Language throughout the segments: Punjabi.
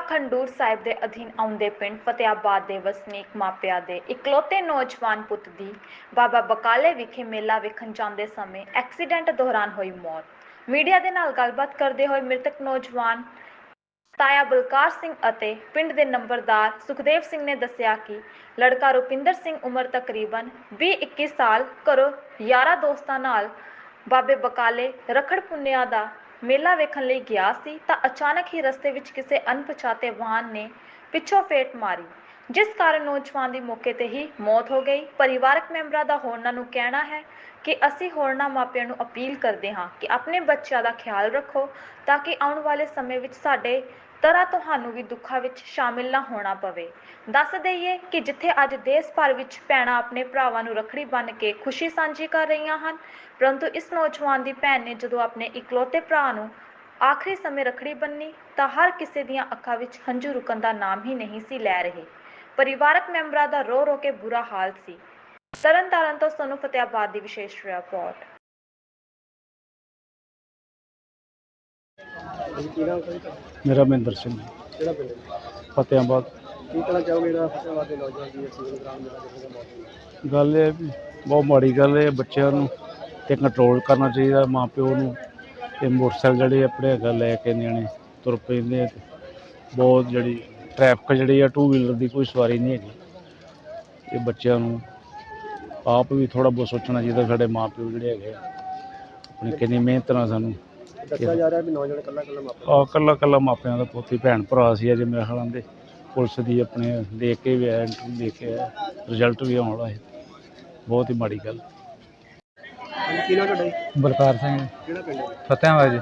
ਖਡੂਰ ਸਾਹਿਬ ਦੇ ਅਧੀਨ ਆਉਂਦੇ ਪਿੰਡ ਫਤਿਆਬਾਦ ਦੇ ਵਸਨੀਕ ਮਾਪਿਆਂ ਦੇ ਇਕਲੌਤੇ ਨੌਜਵਾਨ ਪੁੱਤ ਦੀ ਬਾਬਾ ਬਕਾਲੇ ਵਿਖੇ ਮੇਲਾ ਵੇਖਣ ਜਾਂਦੇ ਸਮੇਂ ਐਕਸੀਡੈਂਟ ਦੌਰਾਨ ਹੋਈ ਮੌਤ। ਮੀਡੀਆ ਦੇ ਨਾਲ ਗੱਲਬਾਤ ਕਰਦੇ ਹੋਏ ਮ੍ਰਿਤਕ ਨੌਜਵਾਨ ਤਾਇਆ ਬਲਕਾਰ ਸਿੰਘ ਅਤੇ ਪਿੰਡ ਦੇ ਨੰਬਰਦਾਰ ਸੁਖਦੇਵ ਸਿੰਘ ਨੇ ਦੱਸਿਆ ਕਿ ਲੜਕਾ ਰੁਪਿੰਦਰ ਸਿੰਘ ਉਮਰ ਤਕਰੀਬਨ 20-21 ਸਾਲ ਘਰੋਂ ਯਾਰਾਂ ਦੋਸਤਾਂ ਨਾਲ ਬਾਬੇ ਬਕਾਲੇ ਰਖੜ ਪੁੰਨਿਆ ਦਾ ਮੇਲਾ ਵੇਖਣ ਲਈ ਗਿਆ ਸੀ, ਤਾਂ ਅਚਾਨਕ ਹੀ ਰਸਤੇ ਵਿੱਚ ਕਿਸੇ ਅਣਪਛਾਤੇ ਵਾਹਨ ਨੇ ਪਿੱਛੋਂ ਫੇਟ ਮਾਰੀ, ਜਿਸ ਕਾਰਨ ਨੌਜਵਾਨ ਦੀ ਮੌਕੇ ਤੇ ਹੀ ਮੌਤ ਹੋ ਗਈ। ਪਰਿਵਾਰਕ ਮੈਂਬਰਾਂ ਦਾ ਹੋਰਨਾਂ ਨੂੰ ਕਹਿਣਾ ਹੈ ਕਿ ਅਸੀਂ ਹੋਰਨਾਂ ਮਾਪਿਆਂ ਨੂੰ ਅਪੀਲ ਕਰਦੇ ਹਾਂ ਕਿ ਆਪਣੇ ਬੱਚਿਆਂ ਦਾ ਖਿਆਲ ਰੱਖੋ, ਤਾਂ ਕਿ ਆਉਣ ਵਾਲੇ ਸਮੇਂ ਵਿੱਚ ਸਾਡੇ ਤਰ੍ਹਾਂ ਤੁਹਾਨੂੰ ਵੀ ਦੁੱਖਾਂ ਵਿੱਚ ਸ਼ਾਮਿਲ ਨਾ ਹੋਣਾ ਪਵੇ। ਦੱਸ ਦਈਏ ਕਿ ਜਿੱਥੇ ਅੱਜ ਦੇਸ਼ ਭਰ ਵਿੱਚ ਭੈਣਾਂ ਆਪਣੇ ਭਰਾਵਾਂ ਨੂੰ ਰੱਖੜੀ ਬੰਨ੍ਹ ਕੇ ਖੁਸ਼ੀ ਸਾਂਝੀ ਕਰ ਰਹੀਆਂ ਹਨ, ਪਰੰਤੂ ਇਸ ਨੌਜਵਾਨ ਦੀ ਭੈਣ ਨੇ ਜਦੋਂ ਆਪਣੇ ਇਕਲੌਤੇ ਭਰਾ ਨੂੰ ਆਖਰੀ ਸਮੇਂ ਰੱਖੜੀ ਬੰਨੀ, ਤਾਂ ਹਰ ਕਿਸੇ ਦੀਆਂ ਅੱਖਾਂ ਵਿੱਚ ਹੰਝੂ ਰੁਕਣ ਦਾ ਨਾਮ ਹੀ ਨਹੀਂ ਸੀ ਲੈ ਰਹੇ। ਪਰਿਵਾਰਕ ਮੈਂਬਰਾਂ ਦਾ ਰੋ ਰੋ ਕੇ ਬੁਰਾ ਹਾਲ ਸੀ। ਤਰਨਤਾਰਨ ਤੋਂ ਸੋਨੂੰ ਫਤਿਆਬਾਦ ਦੀ ਵਿਸ਼ੇਸ਼ ਰਿਪੋਰਟ। ਕੀ ਨਾਮ? ਮੇਰਾ ਮਹਿੰਦਰ ਸਿੰਘ। ਕਿਹੜਾ ਪਿੰਡ ਹੈ? ਫਤਿਆਬਾਦ। ਕੀ ਕਹਿਣਾ ਚਾਹੋਗੇ ਜਿਹੜਾ ਫਤਿਆਬਾਦ ਦੇ ਨੌਜਵਾਨ ਦੀ ਗ੍ਰਾਮ ਮਿਲਿਆ ਗੱਲ ਇਹ ਵੀ ਬਹੁਤ ਮਾੜੀ ਗੱਲ ਹੈ ਬੱਚਿਆਂ ਨੂੰ ਤੇ ਕੰਟਰੋਲ ਕਰਨਾ ਚਾਹੀਦਾ ਮਾਂ ਪਿਓ ਨੂੰ। ਤੇ ਮੋਟਰਸਾਈਕਲ ਜਿਹੜੇ ਆਪਣੇ ਹੈਗਾ ਲੈ ਕੇ ਨਿਆਣੇ ਤੁਰ ਪੈਂਦੇ ਆ ਤੇ ਬਹੁਤ ਜਿਹੜੀ ਟ੍ਰੈਫਿਕ ਜਿਹੜੀ ਆ ਟੂ ਵੀਲਰ ਦੀ ਕੋਈ ਸਵਾਰੀ ਨਹੀਂ ਹੈਗੀ। ਇਹ ਬੱਚਿਆਂ ਨੂੰ ਆਪ ਵੀ ਥੋੜਾ ਬਹੁਤ ਸੋਚਣਾ ਚਾਹੀਦਾ ਸਾਡੇ ਮਾਂ ਪਿਓ ਜਿਹੜੇ ਹੈਗੇ ਆ। ਆਪਣੀ ਕਿੰਨੀ ਮਿਹਨਤ ਨਾਲ ਸਾਨੂੰ ਦੱਸਿਆ ਜਾ ਰਿਹਾ ਵੀ ਨੌਜਵਾਨ ਇਕੱਲਾ ਇਕੱਲਾ ਮਾਪਾ ਆ ਕੱਲਾ ਕੱਲਾ ਮਾਪਿਆਂ ਦਾ ਪੋਤੀ ਭੈਣ ਭਰਾ ਸੀ ਅਜੇ ਮੇਰੇ ਖਿਆਲ ਦੇ। ਪੁਲਿਸ ਦੀ ਆਪਣੇ ਦੇਖ ਕੇ ਵੀ ਆਇਆ ਇੰਟਰਵਿਊ ਦੇਖ ਕੇ ਆਇਆ। ਰਿਜ਼ਲਟ ਵੀ ਆਉਣ ਵਾਲਾ ਹੈ ਬਹੁਤ ਹੀ ਮਾੜੀ ਗੱਲ। ਹਾਂਜੀ ਕੀ ਨਾਮ ਤੁਹਾਡਾ ਜੀ? ਬਲਕਾਰ ਸਿੰਘ। ਕਿਹੜਾ ਪਿੰਡ ਹੈ ਫਤਿਆਬਾਦ ਜੀ।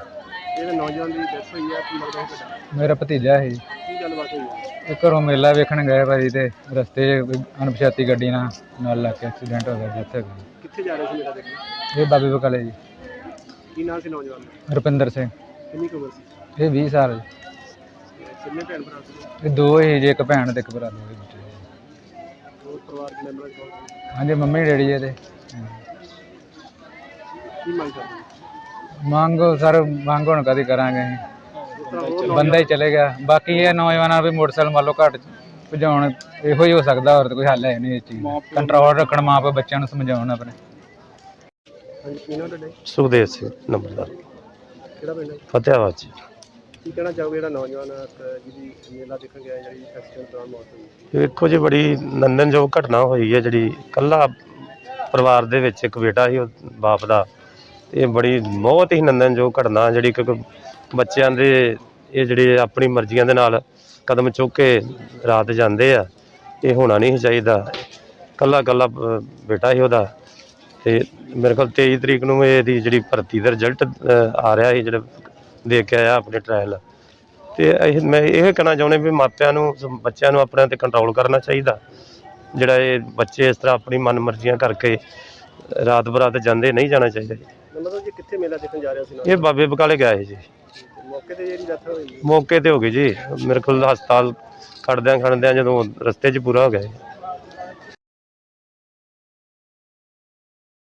ਜਿਹੜਾ ਨੌਜਵਾਨ ਦੀ ਡੈਥ ਹੋਈ ਹੈ ਕੀ ਲੱਗਦਾ ਹੈ ਤੁਹਾਡਾ? ਮੇਰਾ ਭਤੀਜਾ ਹੈ ਜੀ ਕੀ ਗੱਲਬਾਤ ਹੋਈ ਹੈ ਇਹ ਘਰੋਂ ਮੇਲਾ ਵੇਖਣ ਗਏ ਭਾਜੀ ਤੇ ਰਸਤੇ 'ਚ ਕੋਈ ਅਣਪਛਾਤੀ ਗੱਡੀ ਨਾਲ ਨਾਲ ਲੱਗ ਕੇ ਐਕਸੀਡੈਂਟ ਹੋ ਗਿਆ ਗਈ ਕਿੱਥੇ ਜਾ ਰਹੇ ਸੀ ਮੇਰਾ ਦੇਖਣ? ਇਹ ਬਾਬੇ ਬਕਾਲੇ ਜੀ। ਕੀ ਨਾਮ ਸੀ ਨੌਜਵਾਨ ਦਾ? ਰੁਪਿੰਦਰ ਸਿੰਘ। ਕਿੰਨੀ ਕੁ ਉਮਰ ਸੀ? ਇਹ 20 ਸਾਲ। ਜੀ। ਤੇ ਕਿੰਨੇ ਭੈਣ ਭਰਾ ਸੀ? ਇਹ ਦੋ ਹੀ ਜੇ ਇੱਕ ਭੈਣ ਤੇ ਇੱਕ ਭਰਾ ਦੋ ਬੱਚੇ। ਹੋਰ ਪਰਿਵਾਰ ਦੇ ਮੈਂਬਰਾਂ ਕੋਲ ਹਾਂਜੀ ਮੰਮੀ ਡੈਡੀ ਇਹਦੇ। ਕੀ ਮੰਗ ਕਰਦੇ? ਮੰਗੋ ਸਰ ਮੰਗ ਹੁਣ ਕਦੀ ਕਰਾਂਗੇ ਅਸੀਂ। ਜਿਸ ਤਰ੍ਹਾਂ ਹੋਰ ਬੰਦਾ ਹੀ ਚਲੇ ਗਿਆ। ਬਾਕੀ ਇਹ ਨੌਜਵਾਨਾਂ ਵੀ ਮੋਟਰਸਾਈਕਲ ਮੰਨ ਲਓ ਘੱਟ ਭਜਾਉਣ ਇਹੋ ਹੀ ਹੋ ਸਕਦਾ ਹੋਰ ਤਾਂ ਕੋਈ ਹੱਲ ਹੈ ਨਹੀਂ ਇਸ ਚੀਜ਼ ਦਾ। ਕੰਟਰੋਲ ਰੱਖਣ ਮਾਂ ਪਿਓ ਬੱਚਿਆਂ ਨੂੰ ਸਮਝਾਉਣ ਆਪਣੇ। ਹਾਂਜੀ ਕੀ ਨਾਮ ਤੁਹਾਡਾ ਜੀ? ਸੁਖਦੇਵ ਸਿੰਘ ਨੰਬਰਦਾਰ। ਕਿਹੜਾ ਪਿੰਡ ਹੈ? ਫਤਿਆਬਾਦ ਜੀ। ਕੀ ਕਹਿਣਾ ਚਾਹੋਗੇ ਜਿਹੜਾ ਨੌਜਵਾਨ ਇੱਕ ਜਿਹਦੀ ਮੇਲਾ ਦੇਖਣ ਗਿਆ ਜਿਹੜੀ ਐਕਸੀਡੈਂਟ ਦੌਰਾਨ ਮੌਤ ਹੋਈ? ਵੇਖੋ ਜੀ ਬੜੀ ਨੰਦਨਯੋਗ ਘਟਨਾ ਹੋਈ ਹੈ ਜਿਹੜੀ ਕੱਲਾ ਪਰਿਵਾਰ ਦੇ ਵਿੱਚ ਇੱਕ ਬੇਟਾ ਸੀ ਉਹ ਬਾਪ ਦਾ। ਤੇ ਇਹ ਬੜੀ ਬਹੁਤ ਹੀ ਨੰਦਨਯੋਗ ਘਟਨਾ ਜਿਹੜੀ ਕਿ ਬੱਚਿਆਂ ਦੇ ਇਹ ਜਿਹੜੇ ਆਪਣੀ ਮਰਜ਼ੀਆਂ ਦੇ ਨਾਲ ਕਦਮ ਚੁੱਕ ਕੇ ਰਾਤ ਜਾਂਦੇ ਆ ਇਹ ਹੋਣਾ ਨਹੀਂ ਚਾਹੀਦਾ। ਕੱਲਾ ਕੱਲਾ ਅ, ਬੇਟਾ ਸੀ ਉਹਦਾ। ਤੇ ਮੇਰੇ ਕੋਲ 23 ਤਰੀਕ ਨੂੰ ਇਹਦੀ ਜਿਹੜੀ ਭਰਤੀ ਦਾ ਰਿਜ਼ਲਟ ਆ ਰਿਹਾ ਸੀ ਜਿਹੜਾ ਦੇ ਕੇ ਆਇਆ ਆਪਣੇ ਟ੍ਰਾਇਲ ਤੇ ਇਹ ਮੈਂ ਇਹ ਕਹਿਣਾ ਚਾਹੁੰਦਾ ਵੀ ਮਾਪਿਆਂ ਨੂੰ ਬੱਚਿਆਂ ਨੂੰ ਆਪਣੇ ਤੇ ਕੰਟਰੋਲ ਕਰਨਾ ਚਾਹੀਦਾ। ਜਿਹੜਾ ਇਹ ਬੱਚੇ ਇਸ ਤਰ੍ਹਾਂ ਆਪਣੀ ਮਨਮਰਜ਼ੀਆਂ ਕਰਕੇ ਰਾਤ ਬਰਾਤ ਜਾਂਦੇ ਨਹੀਂ ਜਾਣਾ ਚਾਹੀਦਾ। ਮਤਲਬ ਜੀ ਕਿੱਥੇ ਮੇਲਾ ਦੇਖਣ ਜਾ ਰਿਹਾ ਸੀ ਇਹ ਬਾਬੇ ਬਕਾਲੇ ਗਏ ਜੀ। ਮੌਕੇ ਤੇ ਜਿਹੜੀ ਡੈਥ ਹੋਈ? ਮੌਕੇ ਤੇ ਹੋ ਗਈ ਜੀ। ਮੇਰੇ ਕੋਲ ਹਸਪਤਾਲ ਖੜਦਿਆਂ ਖੜਦਿਆਂ ਜਦੋਂ ਰਸਤੇ 'ਚ ਪੂਰਾ ਹੋ ਗਿਆ।